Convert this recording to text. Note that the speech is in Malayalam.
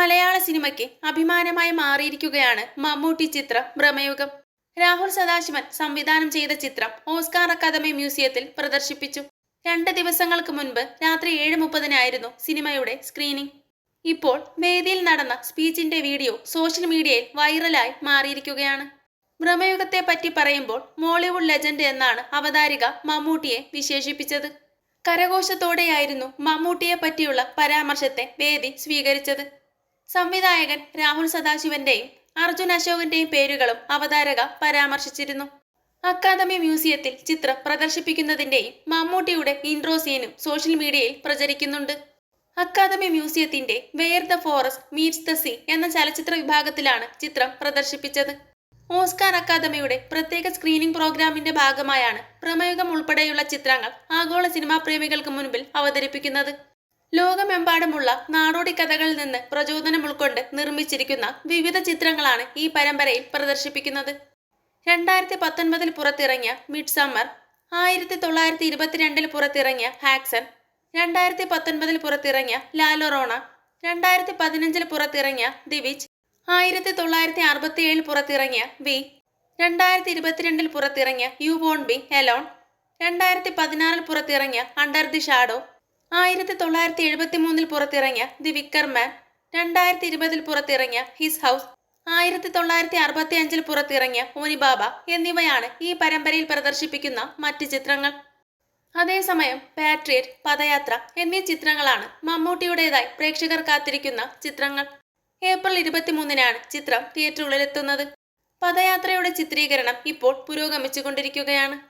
മലയാള സിനിമയ്ക്ക് അഭിമാനമായി മാറിയിരിക്കുകയാണ് മമ്മൂട്ടി ചിത്രം ഭ്രമയുഗം രാഹുൽ സദാശിവൻ സംവിധാനം ചെയ്ത ചിത്രം ഓസ്കാർ അക്കാദമി മ്യൂസിയത്തിൽ പ്രദർശിപ്പിച്ചു. രണ്ട് ദിവസങ്ങൾക്ക് മുൻപ് രാത്രി ഏഴ് മുപ്പതിനായിരുന്നു സിനിമയുടെ സ്ക്രീനിംഗ് ഇപ്പോൾ വേദിയിൽ നടന്ന സ്പീച്ചിന്റെ വീഡിയോ സോഷ്യൽ മീഡിയയിൽ വൈറലായി മാറിയിരിക്കുകയാണ്. ഭ്രമയുഗത്തെ പറ്റി പറയുമ്പോൾ മോളിവുഡ് ലെജൻഡ് എന്നാണ് അവതാരിക മമ്മൂട്ടിയെ വിശേഷിപ്പിച്ചത്. കരഘോഷത്തോടെയായിരുന്നു മമ്മൂട്ടിയെ പറ്റിയുള്ള പരാമർശത്തെ വേദി സ്വീകരിച്ചത്. സംവിധായകൻ രാഹുൽ സദാശിവന്റെയും അർജുൻ അശോകന്റെയും പേരുകളും അവതാരക പരാമർശിച്ചിരുന്നു. അക്കാദമി മ്യൂസിയത്തിൽ ചിത്രം പ്രദർശിപ്പിക്കുന്നതിന്റെയും മമ്മൂട്ടിയുടെ ഇൻട്രോ സീനും സോഷ്യൽ മീഡിയയിൽ പ്രചരിക്കുന്നുണ്ട്. Academy മ്യൂസിയത്തിന്റെ where the forest meets the sea എന്ന ചലച്ചിത്ര വിഭാഗത്തിലാണ് ചിത്രം പ്രദർശിപ്പിച്ചത്. ഓസ്കാർ അക്കാദമിയുടെ പ്രത്യേക സ്ക്രീനിംഗ് പ്രോഗ്രാമിന്റെ ഭാഗമായാണ് പ്രമേയം ഉൾപ്പെടെയുള്ള ചിത്രങ്ങൾ ആഗോള സിനിമാ പ്രേമികൾക്ക് മുൻപിൽ അവതരിപ്പിക്കുന്നത്. ലോകമെമ്പാടുമുള്ള നാടോടി കഥകളിൽ നിന്ന് പ്രചോദനം ഉൾക്കൊണ്ട് നിർമ്മിച്ചിരിക്കുന്ന വിവിധ ചിത്രങ്ങളാണ് ഈ പരമ്പരയിൽ പ്രദർശിപ്പിക്കുന്നത്. രണ്ടായിരത്തി പത്തൊൻപതിൽ പുറത്തിറങ്ങിയ മിഡ് സമ്മർ ആയിരത്തി തൊള്ളായിരത്തി ഇരുപത്തിരണ്ടിൽ പുറത്തിറങ്ങിയ ഹാക്സൺ രണ്ടായിരത്തി പത്തൊൻപതിൽ പുറത്തിറങ്ങിയ ലാലോറോണ രണ്ടായിരത്തി പതിനഞ്ചിൽ പുറത്തിറങ്ങിയ ദിവിച്ച് ആയിരത്തി തൊള്ളായിരത്തി അറുപത്തിയേഴിൽ പുറത്തിറങ്ങിയ വി രണ്ടായിരത്തി ഇരുപത്തിരണ്ടിൽ പുറത്തിറങ്ങിയ യു വോൺ ബി എലോൺ രണ്ടായിരത്തി പതിനാറിൽ പുറത്തിറങ്ങിയ അണ്ടർ ദി ഷാഡോ ആയിരത്തി തൊള്ളായിരത്തി എഴുപത്തി മൂന്നിൽ പുറത്തിറങ്ങിയ ദി വിക്കർ മാൻ രണ്ടായിരത്തി ഇരുപതിൽ പുറത്തിറങ്ങിയ ഹിസ് ഹൗസ് ആയിരത്തി തൊള്ളായിരത്തി അറുപത്തി അഞ്ചിൽ പുറത്തിറങ്ങിയ ഓനിബാബ എന്നിവയാണ് ഈ പരമ്പരയിൽ പ്രദർശിപ്പിക്കുന്ന മറ്റ് ചിത്രങ്ങൾ. അതേസമയം പാട്രിയറ്റ് പദയാത്ര എന്നീ ചിത്രങ്ങളാണ് മമ്മൂട്ടിയുടേതായി പ്രേക്ഷകർ കാത്തിരിക്കുന്ന ചിത്രങ്ങൾ. ഏപ്രിൽ ഇരുപത്തിമൂന്നിനാണ് ചിത്രം തിയേറ്ററുകളിലെത്തുന്നത്. പദയാത്രയുടെ ചിത്രീകരണം ഇപ്പോൾ പുരോഗമിച്ചുകൊണ്ടിരിക്കുകയാണ്.